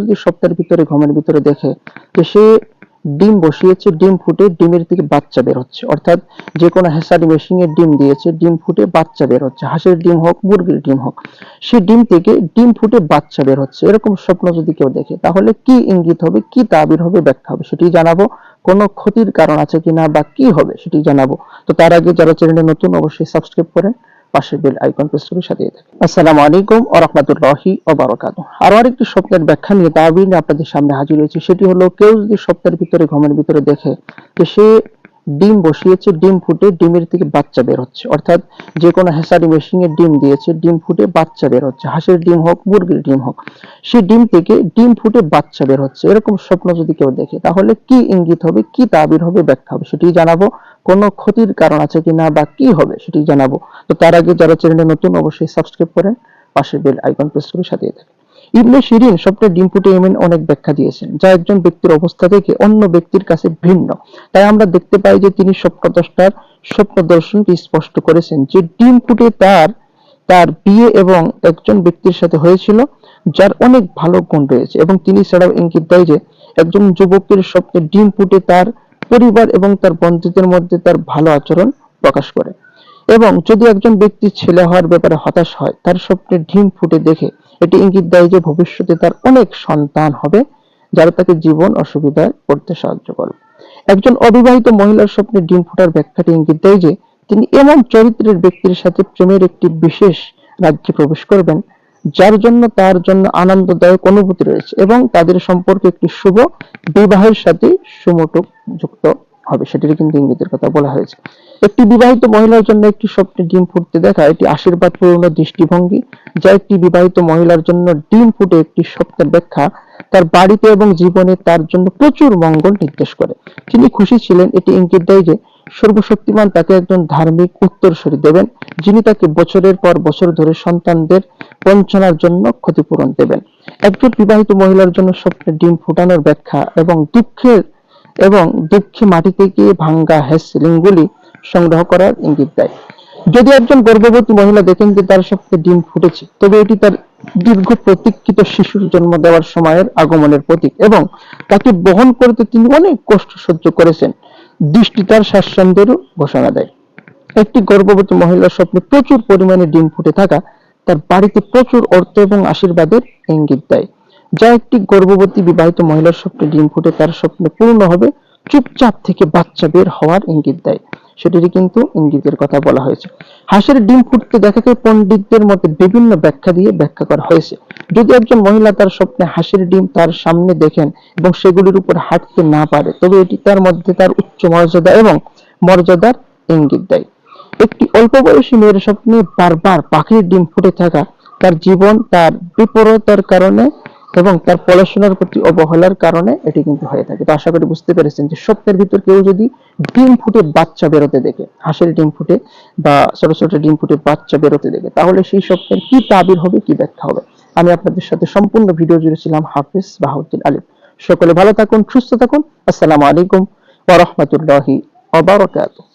যদি সপ্তাহের ভিতরে, ঘুমের ভিতরে দেখে যে সে ডিম বসিয়েছে, ডিম ফুটে ডিমের থেকে বাচ্চা বের হচ্ছে। অর্থাৎ যে কোনো হ্যাসারি ডিম দিয়েছে, ডিম ফুটে বাচ্চা বের হচ্ছে। হাঁসের ডিম হোক, মুরগির ডিম হোক ডিম থেকে ডিম ফুটে বাচ্চা বের হচ্ছে। এরকম স্বপ্ন যদি কেউ দেখে, তাহলে কি ইঙ্গিত হবে, কি তাবির হবে, ব্যাখ্যা হবে, সেটি জানাব। কোনো ক্ষতির কারণ আছে কিনা বা কি হবে, সেটি জানাব। তো তার আগে যারা চ্যানেলে নতুন, অবশ্যই সাবস্ক্রাইব করেন। পাশের বেল আইকন প্রেস করে সাথে থাকে। আসসালামু আলাইকুম ওয়া রাহমাতুল্লাহি ও বারাকাতুহু আরও আরেকটি স্বপ্নের ব্যাখ্যা নিয়ে তাবিন আপনাদের সামনে হাজির হয়েছে। সেটি হলো, কেউ যদি স্বপ্নের ভিতরে, ঘুমের ভিতরে দেখে যে সে ডিম বসিয়েছে, ডিম ফুটে ডিমের থেকে বাচ্চা বের হচ্ছে। অর্থাৎ যে কোনো হ্যাসারি মেশিনে ডিম দিয়েছে, ডিম ফুটে বাচ্চা বের হচ্ছে। হাঁসের ডিম হোক, মুরগির ডিম হোক, সেই ডিম থেকে ডিম ফুটে বাচ্চা বের হচ্ছে। এরকম স্বপ্ন যদি কেউ দেখে, তাহলে কি ইঙ্গিত হবে, কি তাবির হবে, ব্যাখ্যা হবে, সেটি জানাব। কোনো ক্ষতির কারণ আছে কিনা বা কি হবে, সেটি জানাব। তো তার আগে যারা চ্যানেলে নতুন, অবশ্যই সাবস্ক্রাইব করেন, পাশের বেল আইকন প্রেস করে সাথে থাকে ইবনে শিরিন স্বপ্নের ডিম ফুটে এমন অনেক ব্যাখ্যা দিয়েছেন, যা একজন ব্যক্তির অবস্থা থেকে অন্য ব্যক্তির কাছে ভিন্ন। তাই আমরা দেখতে পাই যে তিনি স্বপ্নদ্রষ্টার স্বপ্ন দর্শনটি স্পষ্ট করেছেন যে ডিম ফুটে তার তার বিয়ে এবং একজন ব্যক্তির সাথে হয়েছিল, যার অনেক ভালো গুণ রয়েছে। এবং তিনি ছাড়াও ইঙ্গিত দেয় যে একজন যুবকের স্বপ্নে ডিম ফুটে তার পরিবার এবং তার বন্ধুদের মধ্যে তার ভালো আচরণ প্রকাশ করে। এবং যদি একজন ব্যক্তি ছেলে হওয়ার ব্যাপারে হতাশ হয়, তার স্বপ্নে ডিম ফুটে দেখে এটি ইঙ্গিত দেয় যে ভবিষ্যতে তার অনেক সন্তান হবে যারা তাকে জীবন অসুবিধায় পড়তে সাহায্য করবে একজন অবিবাহিত মহিলার স্বপ্নে ডিম ফোটার ব্যাখ্যাটি ইঙ্গিত দেয় যে তিনি এমন চরিত্রের ব্যক্তির সাথে প্রেমের একটি বিশেষ রাজ্যে প্রবেশ করবেন, যার জন্য তার জন্য আনন্দদায়ক অনুভূতি রয়েছে এবং তাদের সম্পর্কে একটি শুভ বিবাহের সাথে সুমটক যুক্ত হবে সেটির কিন্তু ইঙ্গিতের কথা বলা হয়েছে। একটি বিবাহিত মহিলার জন্য একটি স্বপ্নে ডিম ফুটতে দেখা, এটি আশীর্বাদপূর্ণ দৃষ্টিভঙ্গি। যা একটি বিবাহিত মহিলার জন্য ডিম ফুটে একটি স্বপ্নের ব্যাখ্যা, তার বাড়িতে এবং জীবনে তার জন্য প্রচুর মঙ্গল নির্দেশ করে। তিনি খুশি ছিলেন, এটি ইঙ্গিত দেয় যে, সর্বশক্তিমান তাকে একজন ধার্মিক উত্তরসূরি দেবেন, যিনি তাকে বছরের পর বছর ধরে সন্তানদের বঞ্চনার জন্য ক্ষতিপূরণ দেবেন। একজন বিবাহিত মহিলার জন্য স্বপ্নে ডিম ফুটানোর ব্যাখ্যা এবং দুঃখের এবং দুঃখে মাটি থেকে ভাঙ্গা হ্যাসলিংগুলি সংগ্রহ করার ইঙ্গিত দেয়। যদি একজন গর্ভবতী মহিলা দেখেন যে তার স্বপ্নে ডিম ফুটেছে, তবে এটি তার দীর্ঘ প্রতীক্ষিত শিশুর জন্ম দেওয়ার সময়ের আগমনের প্রতীক এবং তাকে বহন করতে তিনি অনেক কষ্ট সহ্য করেছেন, দৃষ্টি তার স্বাচ্ছন্দ্যেরও ঘোষণা দেয়। একটি গর্ভবতী মহিলার স্বপ্নে প্রচুর পরিমাণে ডিম ফুটে থাকা তার বাড়িতে প্রচুর অর্থ এবং আশীর্বাদের ইঙ্গিত দেয়। যা একটি গর্ভবতী বিবাহিত মহিলার স্বপ্নে ডিম ফুটে তার স্বপ্নে পূর্ণ হবে, চুপচাপ থেকে বাচ্চা বের হওয়ার ইঙ্গিত দেয়। সেটিরই কিন্তু ইঙ্গিতের কথা বলা হয়েছে। হাঁসের ডিম ফুটতে দেখাকে পণ্ডিতদের মতে বিভিন্ন ব্যাখ্যা দিয়ে ব্যাখ্যা করা হয়েছে। যদি একজন মহিলা তার স্বপ্নে হাঁসের ডিম তার সামনে দেখেন এবং সেগুলির উপর হাঁটতে না পারে, তবে এটি তার মধ্যে তার উচ্চ মর্যাদা এবং মর্যাদার ইঙ্গিত দেয়। একটি অল্প বয়সী মেয়ের স্বপ্নে বারবার পাখির ডিম ফুটে থাকা তার জীবন তার বিপরতার কারণে এবং তার পড়াশোনার প্রতি অবহেলার কারণে এটি কিন্তু হয়ে থাকে। তো আশা করি বুঝতে পেরেছেন যে স্বপ্নের ভিতর কেউ যদি ডিম ফুটে বাচ্চা বেরোতে দেখে, হাঁসের ডিম ফুটে বা ছোট ছোট ডিম ফুটে বাচ্চা বেরোতে দেখে, তাহলে সেই স্বপ্নের কি তাবির হবে, কি ব্যাখ্যা হবে? আমি আপনাদের সাথে সম্পূর্ণ ভিডিও জুড়ে ছিলাম হাফিজ বাহাউদ্দিন আলিম সকলে ভালো থাকুন, সুস্থ থাকুন। আসসালামু আলাইকুম ওয়া রাহমাতুল্লাহি ওয়া বারাকাতুহু।